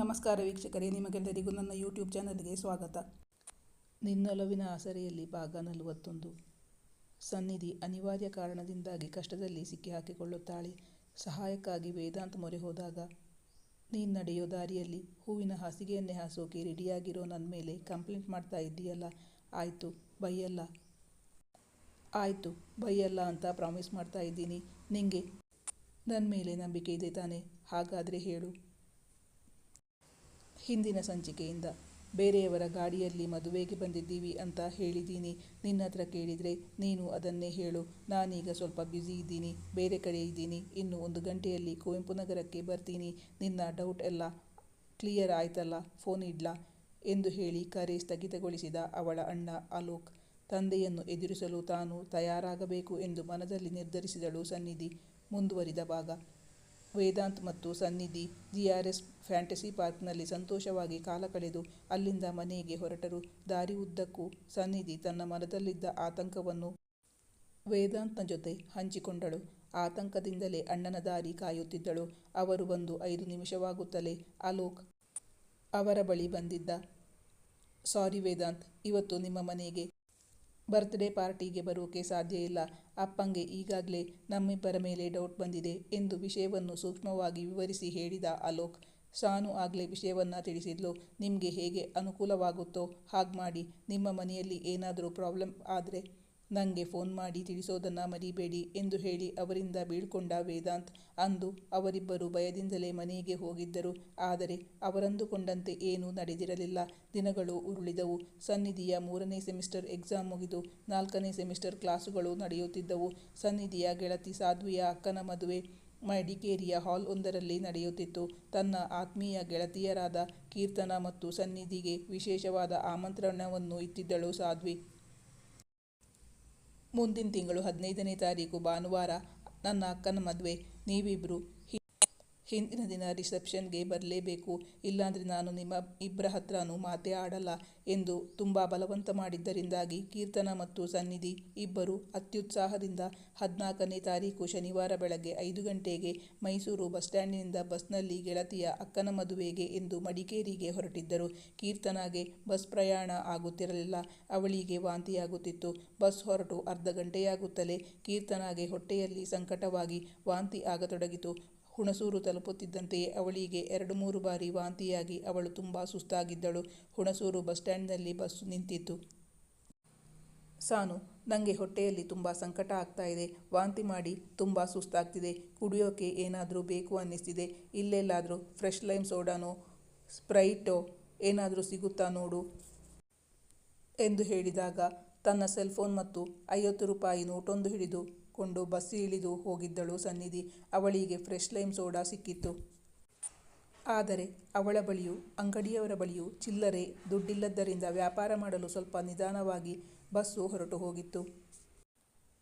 ನಮಸ್ಕಾರ ವೀಕ್ಷಕರೇ, ನಿಮಗೆಲ್ಲರಿಗೂ ನನ್ನ ಯೂಟ್ಯೂಬ್ ಚಾನಲ್ಗೆ ಸ್ವಾಗತ. ನಿನ್ನೊಲವಿನ ಆಸರೆಯಲ್ಲಿ ಭಾಗ ನಲವತ್ತೊಂದು. ಸನ್ನಿಧಿ ಅನಿವಾರ್ಯ ಕಾರಣದಿಂದಾಗಿ ಕಷ್ಟದಲ್ಲಿ ಸಿಕ್ಕಿಹಾಕಿಕೊಳ್ಳುತ್ತಾಳೆ. ಸಹಾಯಕ್ಕಾಗಿ ವೇದಾಂತ ಮೊರೆ ಹೋದಾಗ, ನೀನು ನಡೆಯೋ ದಾರಿಯಲ್ಲಿ ಹೂವಿನ ಹಾಸಿಗೆಯನ್ನೇ ಹಾಸೋಕೆ ರೆಡಿಯಾಗಿರೋ ನನ್ನ ಮೇಲೆ ಕಂಪ್ಲೇಂಟ್ ಮಾಡ್ತಾ ಇದ್ದೀಯಲ್ಲ? ಆಯಿತು, ಬೈಯಲ್ಲ. ಆಯಿತು, ಬೈಯಲ್ಲ ಅಂತ ಪ್ರಾಮಿಸ್ ಮಾಡ್ತಾ ಇದ್ದೀನಿ. ನಿಂಗೆ ನನ್ನ ಮೇಲೆ ನಂಬಿಕೆ ಇದೆ ತಾನೆ. ಹಾಗಾದರೆ ಹೇಳು. ಹಿಂದಿನ ಸಂಚಿಕೆಯಿಂದ ಬೇರೆಯವರ ಗಾಡಿಯಲ್ಲಿ ಮದುವೆಗೆ ಬಂದಿದ್ದೀವಿ ಅಂತ ಹೇಳಿದ್ದೀನಿ. ನಿನ್ನ ಹತ್ರ ಕೇಳಿದರೆ ನೀನು ಅದನ್ನೇ ಹೇಳು. ನಾನೀಗ ಸ್ವಲ್ಪ ಬ್ಯುಸಿ ಇದ್ದೀನಿ. ಬೇರೆ ಕಡೆ ಇದ್ದೀನಿ. ಇನ್ನು ಒಂದು ಗಂಟೆಯಲ್ಲಿ ಕುವೆಂಪು ನಗರಕ್ಕೆ ಬರ್ತೀನಿ. ನಿನ್ನ ಡೌಟ್ ಎಲ್ಲ ಕ್ಲಿಯರ್ ಆಯ್ತಲ್ಲ? ಫೋನ್ ಇಡ್ಲಾ? ಎಂದು ಹೇಳಿ ಕರೆ ಸ್ಥಗಿತಗೊಳಿಸಿದ ಅವಳ ಅಣ್ಣ ಅಲೋಕ್. ತಂದೆಯನ್ನು ಎದುರಿಸಲು ತಾನು ತಯಾರಾಗಬೇಕು ಎಂದು ಮನದಲ್ಲಿ ನಿರ್ಧರಿಸಿದಳು ಸನ್ನಿಧಿ. ಮುಂದುವರಿದ ಭಾಗ. ವೇದಾಂತ್ ಮತ್ತು ಸನ್ನಿಧಿ ಜಿಆರ್ಎಸ್ ಫ್ಯಾಂಟಸಿ ಪಾರ್ಕ್ನಲ್ಲಿ ಸಂತೋಷವಾಗಿ ಕಾಲ ಕಳೆದು ಅಲ್ಲಿಂದ ಮನೆಗೆ ಹೊರಟರು. ದಾರಿ ಉದ್ದಕ್ಕೂ ಸನ್ನಿಧಿ ತನ್ನ ಮನದಲ್ಲಿದ್ದ ಆತಂಕವನ್ನು ವೇದಾಂತ್ನ ಜೊತೆ ಹಂಚಿಕೊಂಡಳು. ಆತಂಕದಿಂದಲೇ ಅಣ್ಣನ ದಾರಿ ಕಾಯುತ್ತಿದ್ದಳು. ಅವರು ಬಂದು ಐದು ನಿಮಿಷವಾಗುತ್ತಲೇ ಅಲೋಕ್ ಅವರ ಬಳಿ ಬಂದಿದ್ದ, ಸಾರಿ ವೇದಾಂತ್, ಇವತ್ತು ನಿಮ್ಮ ಮನೆಗೆ ಬರ್ತ್ಡೇ ಪಾರ್ಟಿಗೆ ಬರೋಕೆ ಸಾಧ್ಯ ಇಲ್ಲ. ಅಪ್ಪಂಗೆ ಈಗಾಗಲೇ ನಮ್ಮಿಬ್ಬರ ಮೇಲೆ ಡೌಟ್ ಬಂದಿದೆ ಎಂದು ವಿಷಯವನ್ನು ಸೂಕ್ಷ್ಮವಾಗಿ ವಿವರಿಸಿ ಹೇಳಿದ ಅಲೋಕ್. ಶಾನು ಆಗಲೇ ವಿಷಯವನ್ನು ತಿಳಿಸಿದ್ಲು. ನಿಮಗೆ ಹೇಗೆ ಅನುಕೂಲವಾಗುತ್ತೋ ಹಾಗೆ ಮಾಡಿ ನಿಮ್ಮ ಮನೆಯಲ್ಲಿ ಏನಾದರೂ ಪ್ರಾಬ್ಲಮ್ ಆದರೆ ನನಗೆ ಫೋನ್ ಮಾಡಿ ತಿಳಿಸೋದನ್ನು ಮರಿಬೇಡಿ ಎಂದು ಹೇಳಿ ಅವರಿಂದ ಬೀಳ್ಕೊಂಡ ವೇದಾಂತ್, ಅಂದು ಅವರಿಬ್ಬರು ಭಯದಿಂದಲೇ ಮನೆಗೆ ಹೋಗಿದ್ದರು. ಆದರೆ ಅವರಂದುಕೊಂಡಂತೆ ಏನೂ ನಡೆದಿರಲಿಲ್ಲ. ದಿನಗಳು ಉರುಳಿದವು. ಸನ್ನಿಧಿಯ ಮೂರನೇ ಸೆಮಿಸ್ಟರ್ ಎಕ್ಸಾಮ್ ಮುಗಿದು ನಾಲ್ಕನೇ ಸೆಮಿಸ್ಟರ್ ಕ್ಲಾಸುಗಳು ನಡೆಯುತ್ತಿದ್ದವು. ಸನ್ನಿಧಿಯ ಗೆಳತಿ ಸಾಧ್ವಿಯ ಅಕ್ಕನ ಮದುವೆ ಮಡಿಕೇರಿಯ ಹಾಲ್ ಒಂದರಲ್ಲಿ ನಡೆಯುತ್ತಿತ್ತು. ತನ್ನ ಆತ್ಮೀಯ ಗೆಳತಿಯರಾದ ಕೀರ್ತನ ಮತ್ತು ಸನ್ನಿಧಿಗೆ ವಿಶೇಷವಾದ ಆಮಂತ್ರಣವನ್ನು ಇತ್ತಿದ್ದಳು ಸಾಧ್ವಿ. ಮುಂದಿನ ತಿಂಗಳು ಹದಿನೈದನೇ ತಾರೀಕು ಭಾನುವಾರ ನನ್ನ ಅಕ್ಕನ ಮದುವೆ. ನೀವಿಬ್ಬರು ಹಿಂದಿನ ದಿನ ರಿಸೆಪ್ಷನ್ಗೆ ಬರಲೇಬೇಕು, ಇಲ್ಲಾಂದರೆ ನಾನು ನಿಮ್ಮ ಇಬ್ಬರ ಹತ್ರನೂ ಮಾತೇ ಆಡಲ್ಲ ಎಂದು ತುಂಬ ಬಲವಂತ ಮಾಡಿದ್ದರಿಂದಾಗಿ ಕೀರ್ತನ ಮತ್ತು ಸನ್ನಿಧಿ ಇಬ್ಬರು ಅತ್ಯುತ್ಸಾಹದಿಂದ ಹದಿನಾಲ್ಕನೇ ತಾರೀಕು ಶನಿವಾರ ಬೆಳಗ್ಗೆ ಐದು ಗಂಟೆಗೆ ಮೈಸೂರು ಬಸ್ ಸ್ಟ್ಯಾಂಡಿನಿಂದ ಬಸ್ನಲ್ಲಿ ಗೆಳತಿಯ ಅಕ್ಕನ ಮದುವೆಗೆ ಎಂದು ಮಡಿಕೇರಿಗೆ ಹೊರಟಿದ್ದರು. ಕೀರ್ತನಾಗೆ ಬಸ್ ಪ್ರಯಾಣ ಆಗುತ್ತಿರಲಿಲ್ಲ. ಅವಳಿಗೆ ವಾಂತಿಯಾಗುತ್ತಿತ್ತು. ಬಸ್ ಹೊರಟು ಅರ್ಧ ಗಂಟೆಯಾಗುತ್ತಲೇ ಕೀರ್ತನಾಗೆ ಹೊಟ್ಟೆಯಲ್ಲಿ ಸಂಕಟವಾಗಿ ವಾಂತಿ ಆಗತೊಡಗಿತು. ಹುಣಸೂರು ತಲುಪುತ್ತಿದ್ದಂತೆಯೇ ಅವಳಿಗೆ ಎರಡು ಮೂರು ಬಾರಿ ವಾಂತಿಯಾಗಿ ಅವಳು ತುಂಬ ಸುಸ್ತಾಗಿದ್ದಳು. ಹುಣಸೂರು ಬಸ್ ಸ್ಟ್ಯಾಂಡ್ನಲ್ಲಿ ಬಸ್ ನಿಂತಿತ್ತು. ಸಾನು ನನಗೆ ಹೊಟ್ಟೆಯಲ್ಲಿ ತುಂಬ ಸಂಕಟ ಆಗ್ತಾ ಇದೆ. ವಾಂತಿ ಮಾಡಿ ತುಂಬ ಸುಸ್ತಾಗ್ತಿದೆ. ಕುಡಿಯೋಕೆ ಏನಾದರೂ ಬೇಕು ಅನ್ನಿಸ್ತಿದೆ. ಇಲ್ಲೆಲ್ಲಾದರೂ ಫ್ರೆಶ್ ಲೈಮ್ ಸೋಡಾನೋ, ಸ್ಪ್ರೈಟೋ ಏನಾದರೂ ಸಿಗುತ್ತಾ ನೋಡು ಎಂದು ಹೇಳಿದಾಗ ತನ್ನ ಸೆಲ್ಫೋನ್ ಮತ್ತು ಐವತ್ತು ರೂಪಾಯಿ ನೋಟೊಂದು ಹಿಡಿದು ಕೊಂಡು ಬಸ್ ಇಳಿದು ಹೋಗಿದ್ದಳು ಸನ್ನಿಧಿ. ಅವಳಿಗೆ ಫ್ರೆಶ್ ಲೈಮ್ ಸೋಡಾ ಸಿಕ್ಕಿತ್ತು. ಆದರೆ ಅವಳ ಬಳಿಯೂ, ಅಂಗಡಿಯವರ ಬಳಿಯೂ ಚಿಲ್ಲರೆ ದುಡ್ಡಿಲ್ಲದ್ದರಿಂದ ವ್ಯಾಪಾರ ಮಾಡಲು ಸ್ವಲ್ಪ ನಿಧಾನವಾಗಿ ಬಸ್ಸು ಹೊರಟು ಹೋಗಿತ್ತು.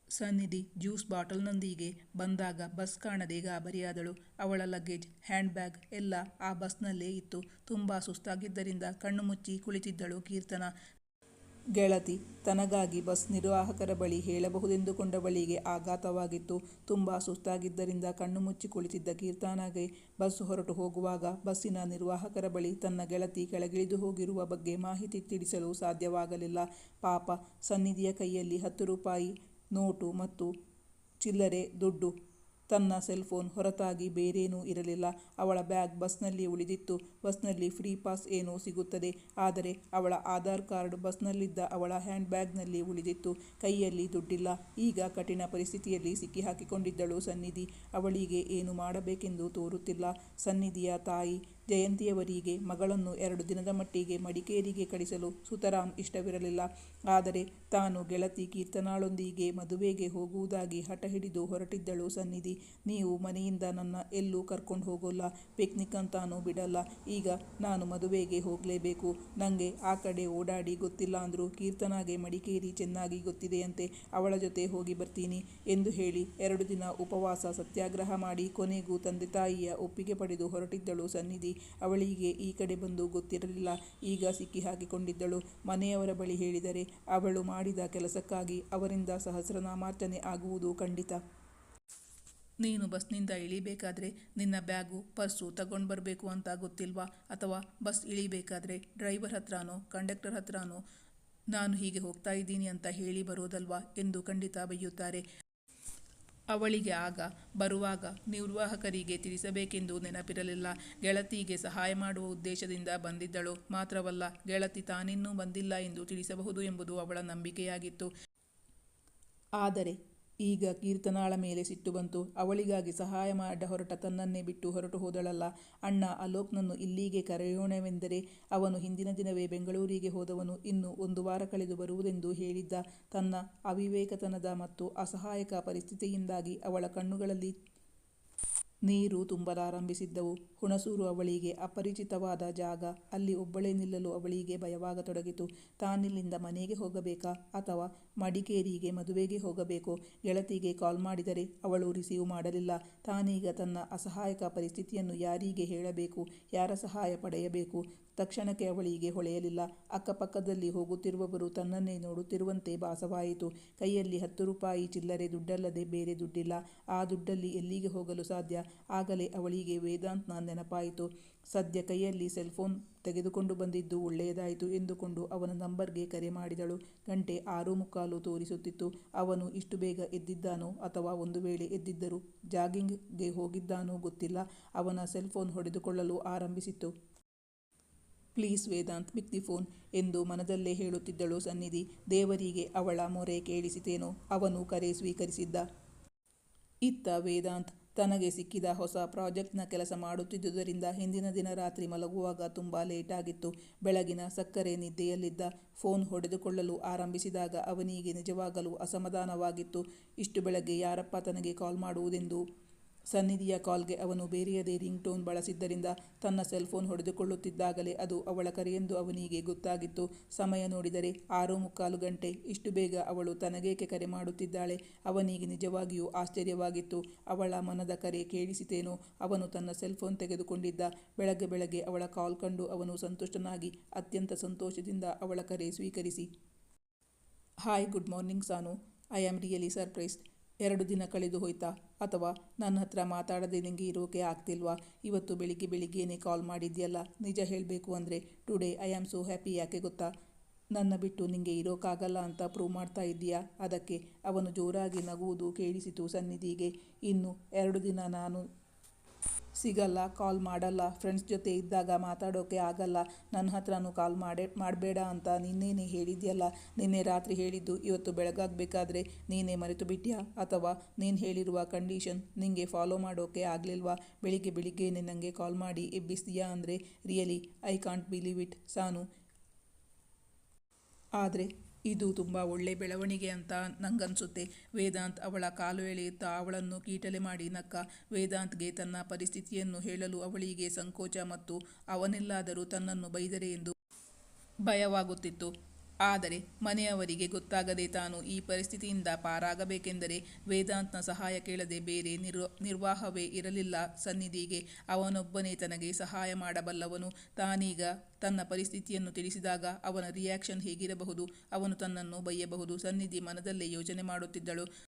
ಸನ್ನಿಧಿ ಜ್ಯೂಸ್ ಬಾಟಲ್ನೊಂದಿಗೆ ಬಂದಾಗ ಬಸ್ ಕಾಣದೆ ಗಾಬರಿಯಾದಳು. ಅವಳ ಲಗೇಜ್ ಹ್ಯಾಂಡ್ ಬ್ಯಾಗ್ ಎಲ್ಲ ಆ ಬಸ್ನಲ್ಲೇ ಇತ್ತು. ತುಂಬ ಸುಸ್ತಾಗಿದ್ದರಿಂದ ಕಣ್ಣು ಮುಚ್ಚಿ ಕುಳಿತಿದ್ದಳು ಕೀರ್ತನ. ಗೆಳತಿ, ತನಗಾಗಿ ಬಸ್ ನಿರ್ವಾಹಕರ ಬಳಿ ಹೇಳಬಹುದೆಂದುಕೊಂಡ ಬಳಿಗೆ ಆಘಾತವಾಗಿತ್ತು. ತುಂಬ ಸುಸ್ತಾಗಿದ್ದರಿಂದ ಕಣ್ಣು ಮುಚ್ಚಿ ಕುಳಿತಿದ್ದ ಕೀರ್ತನಾಗೆ ಬಸ್ ಹೊರಟು ಹೋಗುವಾಗ ಬಸ್ಸಿನ ನಿರ್ವಾಹಕರ ಬಳಿ ತನ್ನ ಗೆಳತಿ ಕೆಳಗಿಳಿದು ಹೋಗಿರುವ ಬಗ್ಗೆ ಮಾಹಿತಿ ತಿಳಿಸಲು ಸಾಧ್ಯವಾಗಲಿಲ್ಲ. ಪಾಪ, ಸನ್ನಿಧಿಯ ಕೈಯಲ್ಲಿ ಹತ್ತು ರೂಪಾಯಿ, ನೋಟು ಮತ್ತು ಚಿಲ್ಲರೆ, ದುಡ್ಡು ತನ್ನ ಸೆಲ್ಫೋನ್ ಹೊರತಾಗಿ ಬೇರೇನೂ ಇರಲಿಲ್ಲ. ಅವಳ ಬ್ಯಾಗ್ ಬಸ್ನಲ್ಲಿ ಉಳಿದಿತ್ತು. ಬಸ್ನಲ್ಲಿ ಫ್ರೀ ಪಾಸ್ ಏನೋ ಸಿಗುತ್ತದೆ. ಆದರೆ ಅವಳ ಆಧಾರ್ ಕಾರ್ಡ್ ಬಸ್ನಲ್ಲಿದ್ದ ಅವಳ ಹ್ಯಾಂಡ್ ಬ್ಯಾಗ್ನಲ್ಲಿ ಉಳಿದಿತ್ತು. ಕೈಯಲ್ಲಿ ದುಡ್ಡಿಲ್ಲ. ಈಗ ಕಠಿಣ ಪರಿಸ್ಥಿತಿಯಲ್ಲಿ ಸಿಕ್ಕಿಹಾಕಿಕೊಂಡಿದ್ದಳು ಸನ್ನಿಧಿ. ಅವಳಿಗೆ ಏನು ಮಾಡಬೇಕೆಂದು ತೋರುತ್ತಿಲ್ಲ. ಸನ್ನಿಧಿಯ ತಾಯಿ ಜಯಂತಿಯವರಿಗೆ, ಮಗಳನ್ನು ಎರಡು ದಿನದ ಮಟ್ಟಿಗೆ ಮಡಿಕೇರಿಗೆ ಕಳಿಸಲು ಸುತರಾಮ್ ಇಷ್ಟವಿರಲಿಲ್ಲ. ಆದರೆ ತಾನು ಗೆಳತಿ ಕೀರ್ತನಾಳೊಂದಿಗೆ ಮದುವೆಗೆ ಹೋಗುವುದಾಗಿ ಹಠ ಹಿಡಿದು ಹೊರಟಿದ್ದಳು ಸನ್ನಿಧಿ. ನೀವು ಮನೆಯಿಂದ ನನ್ನ ಎಲ್ಲೂ ಕರ್ಕೊಂಡು ಹೋಗೋಲ್ಲ ಪಿಕ್ನಿಕ್ ಅಂತಾನೂ ಬಿಡಲ್ಲ. ಈಗ ನಾನು ಮದುವೆಗೆ ಹೋಗಲೇಬೇಕು. ನನಗೆ ಆ ಕಡೆ ಓಡಾಡಿ ಗೊತ್ತಿಲ್ಲ ಅಂದರೂ ಕೀರ್ತನಾಗೆ ಮಡಿಕೇರಿ ಚೆನ್ನಾಗಿ ಗೊತ್ತಿದೆಯಂತೆ, ಅವಳ ಜೊತೆ ಹೋಗಿ ಬರ್ತೀನಿ ಎಂದು ಹೇಳಿ ಎರಡು ದಿನ ಉಪವಾಸ ಸತ್ಯಾಗ್ರಹ ಮಾಡಿ ಕೊನೆಗೂ ತಂದೆ ತಾಯಿಯ ಒಪ್ಪಿಗೆ ಪಡೆದು ಹೊರಟಿದ್ದಳು ಸನ್ನಿಧಿ. ಅವಳಿಗೆ ಈ ಕಡೆ ಬಂದು ಗೊತ್ತಿರಲಿಲ್ಲ. ಈಗ ಸಿಕ್ಕಿ ಹಾಕಿಕೊಂಡಿದ್ದಳು. ಮನೆಯವರ ಬಳಿ ಹೇಳಿದರೆ ಅವಳು ಮಾಡಿದ ಕೆಲಸಕ್ಕಾಗಿ ಅವರಿಂದ ಸಹಸ್ರನಾಮಾರ್ಚನೆ ಆಗುವುದು ಖಂಡಿತ. ನೀನು ಬಸ್ನಿಂದ ಇಳಿಬೇಕಾದ್ರೆ ನಿನ್ನ ಬ್ಯಾಗು, ಪರ್ಸು ತಗೊಂಡು ಬರಬೇಕು ಅಂತ ಗೊತ್ತಿಲ್ವಾ? ಅಥವಾ ಬಸ್ ಇಳಿಬೇಕಾದ್ರೆ ಡ್ರೈವರ್ ಹತ್ರನೋ, ಕಂಡಕ್ಟರ್ ಹತ್ರನೋ, ನಾನು ಹೀಗೆ ಹೋಗ್ತಾ ಇದ್ದೀನಿ ಅಂತ ಹೇಳಿ ಬರೋದಲ್ವಾ ಎಂದು ಖಂಡಿತ ಬೈಯುತ್ತಾರೆ. ಅವಳಿಗೆ ಆಗ, ಬರುವಾಗ ನಿರ್ವಾಹಕರಿಗೆ ತಿಳಿಸಬೇಕೆಂದು ನೆನಪಿರಲಿಲ್ಲ. ಗೆಳತಿಗೆ ಸಹಾಯ ಮಾಡುವ ಉದ್ದೇಶದಿಂದ ಬಂದಿದ್ದಳು. ಮಾತ್ರವಲ್ಲ, ಗೆಳತಿ ತಾನಿನ್ನೂ ಬಂದಿಲ್ಲ ಎಂದು ತಿಳಿಸಬಹುದು ಎಂಬುದು ಅವಳ ನಂಬಿಕೆಯಾಗಿತ್ತು. ಆದರೆ ಈಗ ಕೀರ್ತನಾಳ ಮೇಲೆ ಸಿಟ್ಟು ಬಂತು. ಅವಳಿಗಾಗಿ ಸಹಾಯ ಮಾಡ ಹೊರಟ ತನ್ನನ್ನೇ ಬಿಟ್ಟು ಹೊರಟು ಹೋದಳಲ್ಲ. ಅಣ್ಣ, ಅಲೋಕ್ನನ್ನು ಇಲ್ಲಿಗೆ ಕರೆಯೋಣವೆಂದರೆ ಅವನು ಹಿಂದಿನ ದಿನವೇ ಬೆಂಗಳೂರಿಗೆ ಹೋದವನು. ಇನ್ನು ಒಂದು ವಾರ ಕಳೆದು ಬರುವುದೆಂದು ಹೇಳಿದ್ದ ತನ್ನ ಅವಿವೇಕತನದ ಮತ್ತು ಅಸಹಾಯಕ ಪರಿಸ್ಥಿತಿಯಿಂದಾಗಿ ಅವಳ ಕಣ್ಣುಗಳಲ್ಲಿ ನೀರು ತುಂಬಲಾರಂಭಿಸಿದ್ದವು. ಹುಣಸೂರು ಅವಳಿಗೆ ಅಪರಿಚಿತವಾದ ಜಾಗ. ಅಲ್ಲಿ ಒಬ್ಬಳೇ ನಿಲ್ಲಲು ಅವಳಿಗೆ ಭಯವಾಗತೊಡಗಿತು. ತಾನಿಲ್ಲಿಂದ ಮನೆಗೆ ಹೋಗಬೇಕಾ ಅಥವಾ ಮಡಿಕೇರಿಗೆ ಮದುವೆಗೆ ಹೋಗಬೇಕೋ? ಗೆಳತಿಗೆ ಕಾಲ್ ಮಾಡಿದರೆ ಅವಳು ರಿಸೀವ್ ಮಾಡಲಿಲ್ಲ. ತಾನೀಗ ತನ್ನ ಅಸಹಾಯಕ ಪರಿಸ್ಥಿತಿಯನ್ನು ಯಾರಿಗೆ ಹೇಳಬೇಕು? ಯಾರ ಸಹಾಯ ಪಡೆಯಬೇಕು? ತಕ್ಷಣಕ್ಕೆ ಅವಳಿಗೆ ಹೊಳೆಯಲಿಲ್ಲ. ಅಕ್ಕಪಕ್ಕದಲ್ಲಿ ಹೋಗುತ್ತಿರುವವರು ತನ್ನನ್ನೇ ನೋಡುತ್ತಿರುವಂತೆ ಭಾಸವಾಯಿತು. ಕೈಯಲ್ಲಿ ಹತ್ತು ರೂಪಾಯಿ, ಚಿಲ್ಲರೆ ದುಡ್ಡಲ್ಲದೆ ಬೇರೆ ದುಡ್ಡಿಲ್ಲ. ಆ ದುಡ್ಡಲ್ಲಿ ಎಲ್ಲಿಗೆ ಹೋಗಲು ಸಾಧ್ಯ? ಆಗಲೇ ಅವಳಿಗೆ ವೇದಾಂತ್ನ ನೆನಪಾಯಿತು. ಸದ್ಯ ಕೈಯಲ್ಲಿ ಸೆಲ್ಫೋನ್ ತೆಗೆದುಕೊಂಡು ಬಂದಿದ್ದು ಒಳ್ಳೆಯದಾಯಿತು ಎಂದುಕೊಂಡು ಅವನ ನಂಬರ್ಗೆ ಕರೆ ಮಾಡಿದಳು. ಗಂಟೆ ಆರು ಮುಕ್ಕಾಲು ತೋರಿಸುತ್ತಿತ್ತು. ಅವನು ಇಷ್ಟು ಬೇಗ ಎದ್ದಿದ್ದಾನೋ ಅಥವಾ ಒಂದು ವೇಳೆ ಎದ್ದಿದ್ದರೂ ಜಾಗಿಂಗ್ಗೆ ಹೋಗಿದ್ದಾನೋ ಗೊತ್ತಿಲ್ಲ. ಅವನ ಸೆಲ್ಫೋನ್ ಹೊಡೆದುಕೊಳ್ಳಲು ಆರಂಭಿಸಿತ್ತು. ಪ್ಲೀಸ್ ವೇದಾಂತ್ ದಿ ಫೋನ್ ಎಂದು ಮನದಲ್ಲೇ ಹೇಳುತ್ತಿದ್ದಳು ಸನ್ನಿಧಿ. ದೇವರಿಗೆ ಅವಳ ಮೊರೆ ಕೇಳಿಸಿತೇನೋ, ಅವನು ಕರೆ ಸ್ವೀಕರಿಸಿದ್ದ. ಇತ್ತ ವೇದಾಂತ್, ತನಗೆ ಸಿಕ್ಕಿದ ಹೊಸ ಪ್ರಾಜೆಕ್ಟ್ನ ಕೆಲಸ ಮಾಡುತ್ತಿದ್ದುದರಿಂದ ಹಿಂದಿನ ದಿನ ರಾತ್ರಿ ಮಲಗುವಾಗ ತುಂಬ ಲೇಟಾಗಿತ್ತು. ಬೆಳಗಿನ ಸಕ್ಕರೆ ನಿದ್ದೆಯಲ್ಲಿದ್ದ ಫೋನ್ ಹೊಡೆದುಕೊಳ್ಳಲು ಆರಂಭಿಸಿದಾಗ ಅವನಿಗೆ ನಿಜವಾಗಲೂ ಅಸಮಾಧಾನವಾಗಿತ್ತು. ಇಷ್ಟು ಬೆಳಗ್ಗೆ ಯಾರಪ್ಪ ತನಗೆ ಕಾಲ್ ಮಾಡುವುದೆಂದು? ಸನ್ನಿಧಿಯ ಕಾಲ್ಗೆ ಅವನು ಬೇರೆಯದೇ ರಿಂಗ್ ಟೋನ್ ಬಳಸಿದ್ದರಿಂದ ತನ್ನ ಸೆಲ್ಫೋನ್ ಹೊಡೆದುಕೊಳ್ಳುತ್ತಿದ್ದಾಗಲೇ ಅದು ಅವಳ ಕರೆಯೆಂದು ಅವನಿಗೆ ಗೊತ್ತಾಗಿತ್ತು. ಸಮಯ ನೋಡಿದರೆ ಆರು ಮುಕ್ಕಾಲು ಗಂಟೆ. ಇಷ್ಟು ಬೇಗ ಅವಳು ತನಗೇಕೆ ಕರೆ ಮಾಡುತ್ತಿದ್ದಾಳೆ? ಅವನಿಗೆ ನಿಜವಾಗಿಯೂ ಆಶ್ಚರ್ಯವಾಗಿತ್ತು. ಅವಳ ಮನದ ಕರೆ ಕೇಳಿಸಿತೇನೋ? ಅವನು ತನ್ನ ಸೆಲ್ಫೋನ್ ತೆಗೆದುಕೊಂಡಿದ್ದ. ಬೆಳಗ್ಗೆ ಬೆಳಗ್ಗೆ ಅವಳ ಕಾಲ್ ಕಂಡು ಅವನು ಸಂತುಷ್ಟನಾಗಿ ಅತ್ಯಂತ ಸಂತೋಷದಿಂದ ಅವಳ ಕರೆ ಸ್ವೀಕರಿಸಿ, hi, good morning Sanu. I am really surprised. ಎರಡು ದಿನ ಕಳೆದು ಹೋಯ್ತಾ? ಅಥವಾ ನನ್ನ ಹತ್ರ ಮಾತಾಡದೆ ನಿಂಗೆ ಇರೋಕೆ ಆಗ್ತಿಲ್ವಾ? ಇವತ್ತು ಬೆಳಿಗ್ಗೆ ಬೆಳಿಗ್ಗೆನೇ ಕಾಲ್ ಮಾಡಿದ್ಯಲ್ಲ? ನಿಜ ಹೇಳಬೇಕು ಅಂದರೆ today I am so happy ಯಾಕೆ ಗೊತ್ತಾ? ನನ್ನ ಬಿಟ್ಟು ನಿಂಗೆ ಇರೋಕ್ಕಾಗಲ್ಲ ಅಂತ ಪ್ರೂವ್ ಮಾಡ್ತಾ ಇದ್ದೀಯಾ? ಅದಕ್ಕೆ ಅವನು ಜೋರಾಗಿ ನಗುವುದು ಕೇಳಿಸಿತು ಸನ್ನಿಧಿಗೆ. ಇನ್ನು ಎರಡು ದಿನ ನಾನು ಸಿಗಲ್ಲ ಕಾಲ್ ಮಾಡಲ್ಲ ಫ್ರೆಂಡ್ಸ್ ಜೊತೆ ಇದ್ದಾಗ ಮಾತಾಡೋಕೆ ಆಗಲ್ಲ ನನ್ನ ಹತ್ರನೂ ಕಾಲ್ ಮಾಡೇ, ಮಾಡಬೇಡ ಅಂತ ನಿನ್ನೇನೆ ಹೇಳಿದ್ಯಲ್ಲ, ನಿನ್ನೆ ರಾತ್ರಿ ಹೇಳಿದ್ದು, ಇವತ್ತು ಬೆಳಗಾಗಬೇಕಾದ್ರೆ ನೀನೇ ಮರೆತು ಬಿಟ್ಯಾ? ಅಥವಾ ನೀನು ಹೇಳಿರುವ ಕಂಡೀಷನ್ ನಿಂಗೆ ಫಾಲೋ ಮಾಡೋಕೆ ಆಗಲಿಲ್ವಾ? ಬೆಳಿಗ್ಗೆ ಬೆಳಿಗ್ಗೆನೆ ನನಗೆ ಕಾಲ್ ಮಾಡಿ ಎಬ್ಬಿಸ್ತೀಯಾ ಅಂದರೆ really I can't believe it Sanu. ಆದರೆ ಇದು ತುಂಬ ಒಳ್ಳೆ ಬೆಳವಣಿಗೆ ಅಂತ ನಂಗನ್ಸುತ್ತೆ. ವೇದಾಂತ್ ಅವಳ ಕಾಲು ಎಳೆಯುತ್ತಾ ಅವಳನ್ನು ಕೀಟಲೆ ಮಾಡಿ ನಕ್ಕ. ವೇದಾಂತ್ಗೆ ತನ್ನ ಪರಿಸ್ಥಿತಿಯನ್ನು ಹೇಳಲು ಅವಳಿಗೆ ಸಂಕೋಚ ಮತ್ತು ಅವನೆಲ್ಲಾದರೂ ತನ್ನನ್ನು ಬೈದರೆ ಎಂದು ಭಯವಾಗುತ್ತಿತ್ತು. ಆದರೆ ಮನೆಯವರಿಗೆ ಗೊತ್ತಾಗದೆ ತಾನು ಈ ಪರಿಸ್ಥಿತಿಯಿಂದ ಪಾರಾಗಬೇಕೆಂದರೆ ವೇದಾಂತ್ನ ಸಹಾಯ ಕೇಳದೆ ಬೇರೆ ನಿರ್ವ, ನಿರ್ವಾಹವೇ ಇರಲಿಲ್ಲ. ಸನ್ನಿಧಿಗೆ ಅವನೊಬ್ಬನೇ ತನಗೆ ಸಹಾಯ ಮಾಡಬಲ್ಲವನು. ತಾನೀಗ ತನ್ನ ಪರಿಸ್ಥಿತಿಯನ್ನು ತಿಳಿಸಿದಾಗ ಅವನ ರಿಯಾಕ್ಷನ್ ಹೇಗಿರಬಹುದು? ಅವನು ತನ್ನನ್ನು ಬಯ್ಯಬಹುದು ಸನ್ನಿಧಿ ಮನದಲ್ಲೇ ಯೋಚನೆ ಮಾಡುತ್ತಿದ್ದಳು.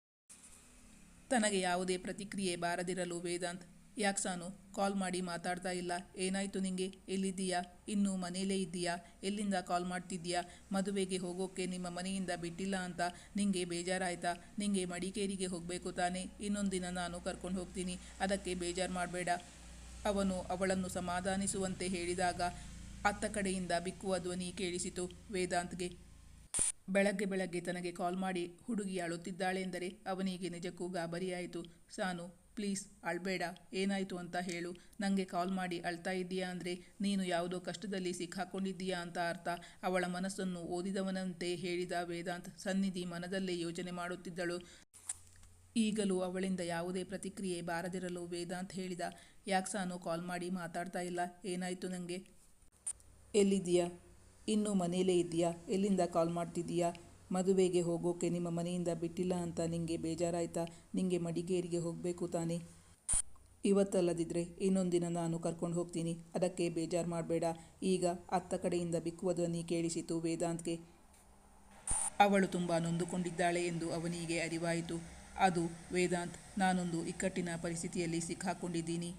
ತನಗೆ ಯಾವುದೇ ಪ್ರತಿಕ್ರಿಯೆ ಬಾರದಿರಲು ವೇದಾಂತ್ ಯಾಕೆ ಸಾನು? ಕಾಲ್ ಮಾಡಿ ಮಾತಾಡ್ತಾ ಇಲ್ಲ. ಏನಾಯಿತು ನಿಂಗೆ? ಎಲ್ಲಿದ್ದೀಯಾ? ಇನ್ನೂ ಮನೇಲೇ ಇದ್ದೀಯಾ? ಎಲ್ಲಿಂದ ಕಾಲ್ ಮಾಡ್ತಿದ್ದೀಯಾ? ಮದುವೆಗೆ ಹೋಗೋಕ್ಕೆ ನಿಮ್ಮ ಮನೆಯಿಂದ ಬಿಟ್ಟಿಲ್ಲ ಅಂತ ನಿಂಗೆ ಬೇಜಾರಾಯ್ತಾ? ನಿಂಗೆ ಮಡಿಕೇರಿಗೆ ಹೋಗಬೇಕು ತಾನೇ? ಇನ್ನೊಂದಿನ ನಾನು ಕರ್ಕೊಂಡು ಹೋಗ್ತೀನಿ. ಅದಕ್ಕೆ ಬೇಜಾರು ಮಾಡಬೇಡ. ಅವನು ಅವಳನ್ನು ಸಮಾಧಾನಿಸುವಂತೆ ಹೇಳಿದಾಗ ಅತ್ತ ಕಡೆಯಿಂದ ಬಿಕ್ಕುವ ಧ್ವನಿ ಕೇಳಿಸಿತು ವೇದಾಂತ್ಗೆ. ಬೆಳಗ್ಗೆ ಬೆಳಗ್ಗೆ ತನಗೆ ಕಾಲ್ ಮಾಡಿ ಹುಡುಗಿ ಅಳುತ್ತಿದ್ದಾಳೆ ಎಂದರೆ ಅವನಿಗೆ ನಿಜಕ್ಕೂ ಗಾಬರಿಯಾಯಿತು. ಸಾನು ಪ್ಲೀಸ್ ಅಳ್ಬೇಡ, ಏನಾಯಿತು ಅಂತ ಹೇಳು. ನನಗೆ ಕಾಲ್ ಮಾಡಿ ಅಳ್ತಾ ಇದ್ದೀಯಾ ಅಂದರೆ ನೀನು ಯಾವುದೋ ಕಷ್ಟದಲ್ಲಿ ಸಿಕ್ಕಾಕೊಂಡಿದ್ದೀಯಾ ಅಂತ ಅರ್ಥ. ಅವಳ ಮನಸ್ಸನ್ನು ಓದಿದವನಂತೆ ಹೇಳಿದ ವೇದಾಂತ್ ಸನ್ನಿಧಿ ಮನದಲ್ಲೇ ಯೋಚನೆ ಮಾಡುತ್ತಿದ್ದಳು. ಈಗಲೂ ಅವಳಿಂದ ಯಾವುದೇ ಪ್ರತಿಕ್ರಿಯೆ ಬಾರದಿರಲು ವೇದಾಂತ್ ಹೇಳಿದ, ಯಾಕೆ ಸಾನು ಕಾಲ್ ಮಾಡಿ ಮಾತಾಡ್ತಾ ಇಲ್ಲ? ಏನಾಯಿತು ನನಗೆ ಎಲ್ಲಿದ್ದೀಯಾ? ಇನ್ನೂ ಮನೆಯಲ್ಲೇ ಇದ್ದೀಯಾ? ಎಲ್ಲಿಂದ ಕಾಲ್ ಮಾಡ್ತಿದ್ದೀಯಾ? ಮದುವೆಗೆ ಹೋಗೋಕೆ ನಿಮ್ಮ ಮನೆಯಿಂದ ಬಿಟ್ಟಿಲ್ಲ ಅಂತ ನಿಂಗೆ ಬೇಜಾರಾಯ್ತಾ? ನಿಂಗೆ ಮಡಿಕೇರಿಗೆ ಹೋಗಬೇಕು ತಾನೇ? ಇವತ್ತಲ್ಲದಿದ್ದರೆ ಇನ್ನೊಂದಿನ ನಾನು ಕರ್ಕೊಂಡು ಹೋಗ್ತೀನಿ. ಅದಕ್ಕೆ ಬೇಜಾರು ಮಾಡಬೇಡ. ಈಗ ಅತ್ತ ಕಡೆಯಿಂದ ಬಿಕ್ಕುವ ಧ್ವನಿ ಕೇಳಿಸಿತು ವೇದಾಂತ್ಗೆ. ಅವಳು ತುಂಬ ನೊಂದುಕೊಂಡಿದ್ದಾಳೆ ಎಂದು ಅವನಿಗೆ ಅರಿವಾಯಿತು. ಅದು ವೇದಾಂತ್, ನಾನೊಂದು ಇಕ್ಕಟ್ಟಿನ ಪರಿಸ್ಥಿತಿಯಲ್ಲಿ ಸಿಕ್ಕಾಕೊಂಡಿದ್ದೀನಿ.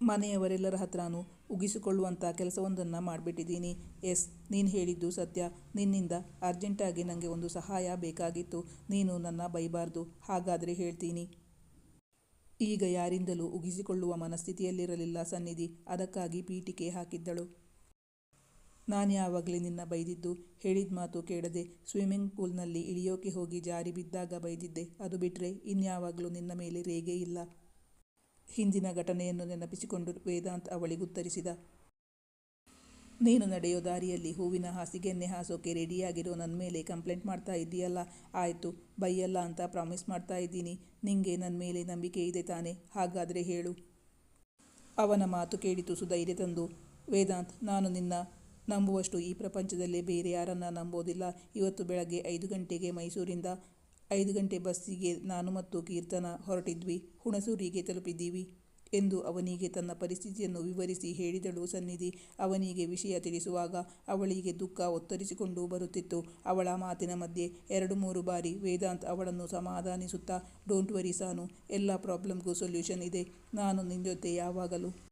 ಮನೆಯವರೆಲ್ಲರ ಹತ್ರನೂ ಉಗಿಸಿಕೊಳ್ಳುವಂಥ ಕೆಲಸವೊಂದನ್ನು ಮಾಡಿಬಿಟ್ಟಿದ್ದೀನಿ. ಎಸ್, ನೀನು ಹೇಳಿದ್ದು ಸತ್ಯ. ನಿನ್ನಿಂದ ಅರ್ಜೆಂಟಾಗಿ ನನಗೆ ಒಂದು ಸಹಾಯ ಬೇಕಾಗಿತ್ತು. ನೀನು ನನ್ನ ಬೈಬಾರ್ದು. ಹಾಗಾದರೆ ಹೇಳ್ತೀನಿ. ಈಗ ಯಾರಿಂದಲೂ ಉಗಿಸಿಕೊಳ್ಳುವ ಮನಸ್ಥಿತಿಯಲ್ಲಿರಲಿಲ್ಲ ಸನ್ನಿಧಿ. ಅದಕ್ಕಾಗಿ ಪೀಠಿಕೆ ಹಾಕಿದ್ದಳು. ನಾನು ಯಾವಾಗಲೇ ನಿನ್ನ ಬೈದಿದ್ದು, ಹೇಳಿದ ಮಾತು ಕೇಳದೆ ಸ್ವಿಮ್ಮಿಂಗ್ ಪೂಲ್ನಲ್ಲಿ ಇಳಿಯೋಕೆ ಹೋಗಿ ಜಾರಿ ಬಿದ್ದಾಗ ಬೈದಿದ್ದೆ. ಅದು ಬಿಟ್ಟರೆ ಇನ್ಯಾವಾಗಲೂ ನಿನ್ನ ಮೇಲೆ ರೇಗೆ ಇಲ್ಲ. ಹಿಂದಿನ ಘಟನೆಯನ್ನು ನೆನಪಿಸಿಕೊಂಡು ವೇದಾಂತ್ ಅವಳಿಗುತ್ತರಿಸಿದ ನೀನು ನಡೆಯೋ ದಾರಿಯಲ್ಲಿ ಹೂವಿನ ಹಾಸಿಗೆನ್ನೆ ಹಾಸೋಕೆ ರೆಡಿಯಾಗಿರೋ ನನ್ನ ಮೇಲೆ ಕಂಪ್ಲೇಂಟ್ ಮಾಡ್ತಾ ಇದ್ದೀಯಲ್ಲ, ಆಯಿತು, ಬೈಯಲ್ಲ ಅಂತ ಪ್ರಾಮಿಸ್ ಮಾಡ್ತಾ ಇದ್ದೀನಿ, ನಿಂಗೆ ನನ್ನ ಮೇಲೆ ನಂಬಿಕೆ ಇದೆ ತಾನೆ, ಹಾಗಾದರೆ ಹೇಳು. ಅವನ ಮಾತು ಕೇಳಿತು ಸುಧೈರ್ಯ ತಂದು, ವೇದಾಂತ್, ನಾನು ನಿನ್ನ ನಂಬುವಷ್ಟು ಈ ಪ್ರಪಂಚದಲ್ಲೇ ಬೇರೆ ಯಾರನ್ನ ನಂಬೋದಿಲ್ಲ, ಇವತ್ತು ಬೆಳಗ್ಗೆ ಐದು ಗಂಟೆಗೆ ಮೈಸೂರಿಂದ ಐದು ಗಂಟೆ ಬಸ್ಸಿಗೆ ನಾನು ಮತ್ತು ಕೀರ್ತನ ಹೊರಟಿದ್ವಿ, ಹುಣಸೂರಿಗೆ ತಲುಪಿದ್ದೀವಿ ಎಂದು ಅವನಿಗೆ ತನ್ನ ಪರಿಸ್ಥಿತಿಯನ್ನು ವಿವರಿಸಿ ಹೇಳಿದಳು ಸನ್ನಿಧಿ. ಅವನಿಗೆ ವಿಷಯ ತಿಳಿಸುವಾಗ ಅವಳಿಗೆ ದುಃಖ ಒತ್ತರಿಸಿಕೊಂಡು ಬರುತ್ತಿತ್ತು. ಅವಳ ಮಾತಿನ ಮಧ್ಯೆ ಎರಡು ಮೂರು ಬಾರಿ ವೇದಾಂತ್ ಅವಳನ್ನು ಸಮಾಧಾನಿಸುತ್ತಾ ಡೋಂಟ್ ವರಿ ಸಾನು, ಎಲ್ಲ ಪ್ರಾಬ್ಲಮ್ಗೂ ಸೊಲ್ಯೂಷನ್ ಇದೆ, ನಾನು ನಿನ್ನ ಜೊತೆ ಯಾವಾಗಲೂ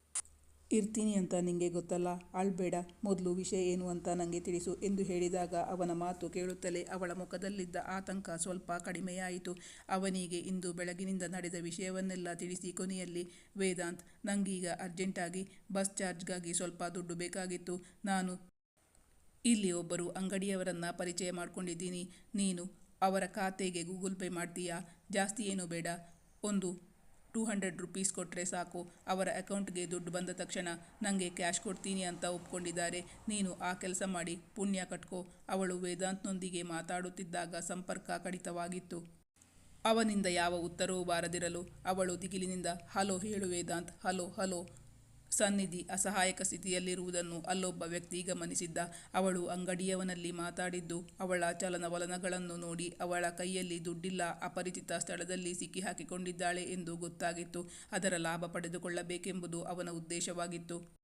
ಇರ್ತೀನಿ ಅಂತ ನಿಂಗೆ ಗೊತ್ತಲ್ಲ? ಅಳ್ಬೇಡ ಮೊದಲು ವಿಷಯ ಏನು ಅಂತ ನನಗೆ ತಿಳಿಸು ಎಂದು ಹೇಳಿದಾಗ ಅವನ ಮಾತು ಕೇಳುತ್ತಲೇ ಅವಳ ಮುಖದಲ್ಲಿದ್ದ ಆತಂಕ ಸ್ವಲ್ಪ ಕಡಿಮೆಯಾಯಿತು. ಅವನಿಗೆ ಇಂದು ಬೆಳಗಿನಿಂದ ನಡೆದ ವಿಷಯವನ್ನೆಲ್ಲ ತಿಳಿಸಿ ಕೊನೆಯಲ್ಲಿ, ವೇದಾಂತ್, ನಂಗೀಗ ಅರ್ಜೆಂಟಾಗಿ ಬಸ್ ಚಾರ್ಜ್ಗಾಗಿ ಸ್ವಲ್ಪ ದುಡ್ಡು ಬೇಕಾಗಿತ್ತು. ನಾನು ಇಲ್ಲಿ ಒಬ್ಬರು ಅಂಗಡಿಯವರನ್ನು ಪರಿಚಯ ಮಾಡ್ಕೊಂಡಿದ್ದೀನಿ. ನೀನು ಅವರ ಖಾತೆಗೆ ಗೂಗಲ್ ಪೇ ಮಾಡ್ತೀಯಾ? ಜಾಸ್ತಿ ಏನು ಬೇಡ. ಒಂದು ಟೂ ಹಂಡ್ರೆಡ್ ರುಪೀಸ್ ಕೊಟ್ಟರೆ ಸಾಕು. ಅವರ ಅಕೌಂಟ್ಗೆ ದುಡ್ಡು ಬಂದ ತಕ್ಷಣ ನನಗೆ ಕ್ಯಾಶ್ ಕೊಡ್ತೀನಿ ಅಂತ ಒಪ್ಕೊಂಡಿದ್ದಾರೆ. ನೀನು ಆ ಕೆಲಸ ಮಾಡಿ, ಪುಣ್ಯ ಕಟ್ಕೋ. ಅವಳು ವೇದಾಂತ್ನೊಂದಿಗೆ ಮಾತಾಡುತ್ತಿದ್ದಾಗ ಸಂಪರ್ಕ ಕಡಿತವಾಗಿತ್ತು. ಅವನಿಂದ ಯಾವ ಉತ್ತರವೂ ಬಾರದಿರಲು ಅವಳು ದಿಗಿಲಿನಿಂದ, ಹಲೋ, ಹೇಳು ವೇದಾಂತ್. Hello hello. ಸನ್ನಿಧಿ ಅಸಹಾಯಕ ಸ್ಥಿತಿಯಲ್ಲಿರುವುದನ್ನು ಅಲ್ಲೊಬ್ಬ ವ್ಯಕ್ತಿ ಗಮನಿಸಿದ್ದ. ಅವಳು ಅಂಗಡಿಯವನಲ್ಲಿ ಮಾತಾಡಿದ್ದು, ಅವಳ ಚಲನವಲನಗಳನ್ನು ನೋಡಿ ಅವಳ ಕೈಯಲ್ಲಿ ದುಡ್ಡಿಲ್ಲ, ಅಪರಿಚಿತ ಸ್ಥಳದಲ್ಲಿ ಸಿಕ್ಕಿಹಾಕಿಕೊಂಡಿದ್ದಾಳೆ ಎಂದು ಗೊತ್ತಾಗಿತ್ತು. ಅದರ ಲಾಭ ಪಡೆದುಕೊಳ್ಳಬೇಕೆಂಬುದು ಅವನ ಉದ್ದೇಶವಾಗಿತ್ತು.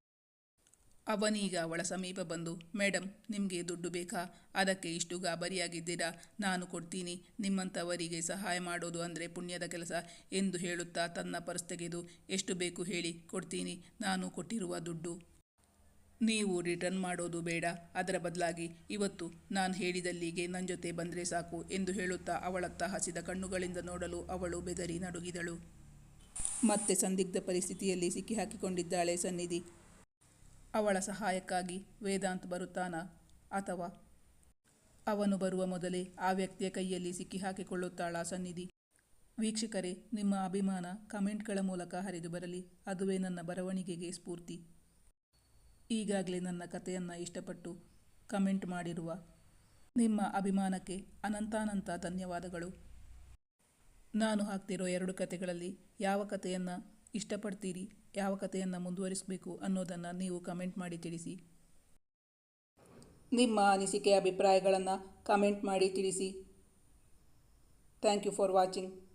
ಅವನೀಗ ಅವಳ ಸಮೀಪ ಬಂದು ಮೇಡಮ್ ನಿಮಗೆ ದುಡ್ಡು ಬೇಕಾ? ಅದಕ್ಕೆ ಇಷ್ಟು ಗಾಬರಿಯಾಗಿದ್ದೀರಾ? ನಾನು ಕೊಡ್ತೀನಿ. ನಿಮ್ಮಂಥವರಿಗೆ ಸಹಾಯ ಮಾಡೋದು ಅಂದರೆ ಪುಣ್ಯದ ಕೆಲಸ ಎಂದು ಹೇಳುತ್ತಾ ತನ್ನ ಪರ್ಸ್ ತೆಗೆದು, ಎಷ್ಟು ಬೇಕು ಹೇಳಿ, ಕೊಡ್ತೀನಿ. ನಾನು ಕೊಟ್ಟಿರುವ ದುಡ್ಡು. ನೀವು ರಿಟರ್ನ್ ಮಾಡೋದು ಬೇಡ. ಅದರ ಬದಲಾಗಿ ಇವತ್ತು ನಾನು ಹೇಳಿದಲ್ಲಿಗೆ ನನ್ನ ಜೊತೆ ಬಂದರೆ ಸಾಕು ಎಂದು ಹೇಳುತ್ತಾ ಅವಳತ್ತ ಹಸಿದ ಕಣ್ಣುಗಳಿಂದ ನೋಡಲು ಅವಳು ಬೆದರಿ ನಡುಗಿದಳು. ಮತ್ತೆ ಸಂದಿಗ್ಧ ಪರಿಸ್ಥಿತಿಯಲ್ಲಿ ಸಿಕ್ಕಿಹಾಕಿಕೊಂಡಿದ್ದಾಳೆ ಸನ್ನಿಧಿ. ಅವಳ ಸಹಾಯಕ್ಕಾಗಿ ವೇದಾಂತ್ ಬರುತ್ತಾನ ಅಥವಾ? ಅವನು ಬರುವ ಮೊದಲೇ ಆ ವ್ಯಕ್ತಿಯ ಕೈಯಲ್ಲಿ ಸಿಕ್ಕಿಹಾಕಿಕೊಳ್ಳುತ್ತಾಳಾ ಸನ್ನಿಧಿ? ವೀಕ್ಷಕರೇ, ನಿಮ್ಮ ಅಭಿಮಾನ ಕಮೆಂಟ್ಗಳ ಮೂಲಕ ಹರಿದು ಬರಲಿ. ಅದುವೇ ನನ್ನ ಬರವಣಿಗೆಗೆ ಸ್ಫೂರ್ತಿ. ಈಗಾಗಲೇ ನನ್ನ ಕಥೆಯನ್ನು ಇಷ್ಟಪಟ್ಟು ಕಮೆಂಟ್ ಮಾಡಿರುವ ನಿಮ್ಮ ಅಭಿಮಾನಕ್ಕೆ ಅನಂತಾನಂತ ಧನ್ಯವಾದಗಳು. ನಾನು ಹಾಕ್ತಿರೋ ಎರಡು ಕಥೆಗಳಲ್ಲಿ ಯಾವ ಕಥೆಯನ್ನು ಇಷ್ಟಪಡ್ತೀರಿ? ಯಾವ ಕಥೆಯನ್ನು ಮುಂದುವರಿಸಬೇಕು ಅನ್ನೋದನ್ನು ನೀವು ಕಮೆಂಟ್ ಮಾಡಿ ತಿಳಿಸಿ. ನಿಮ್ಮ ಅನಿಸಿಕೆ, ಅಭಿಪ್ರಾಯಗಳನ್ನು ಕಮೆಂಟ್ ಮಾಡಿ ತಿಳಿಸಿ. Thank you for watching.